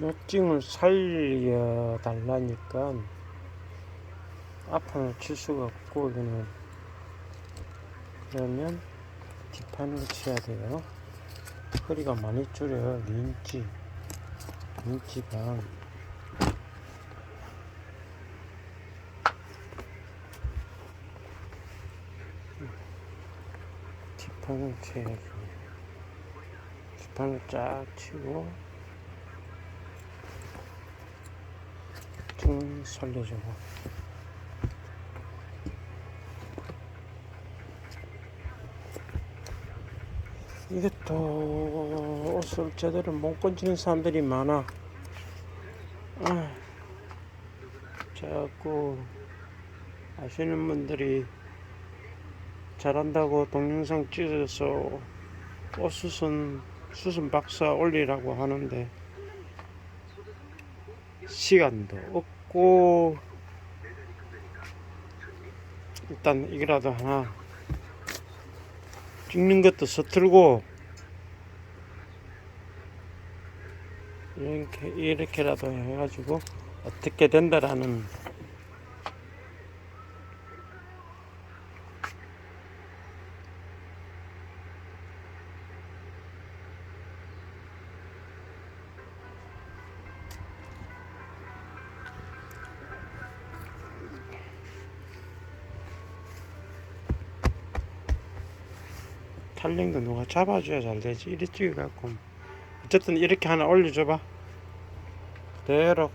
요증을 살려 달라니까 앞판을 칠 수가 없고 이거는. 그러면 뒷판을 쳐야 돼요. 허리가 많이 줄여요 린지. 린지가. 뒷판을 쳐야지 뒷판을 쫙 치고 좀 살려주고 이게 또 옷을 제대로 못 건지는 사람들이 많아. 아, 자꾸 아시는 분들이 잘한다고 동영상 찍어서 옷 수선 수선 박사 올리라고 하는데 시간도 없고 일단 이거라도 하나 찍는 것도 서툴고 이렇게 이렇게라도 해가지고 어떻게 된다라는 탈링도 누가 잡아줘야 잘 되지? 이리 찍어갖고. 어쨌든 이렇게 하나 올려줘봐. 그대로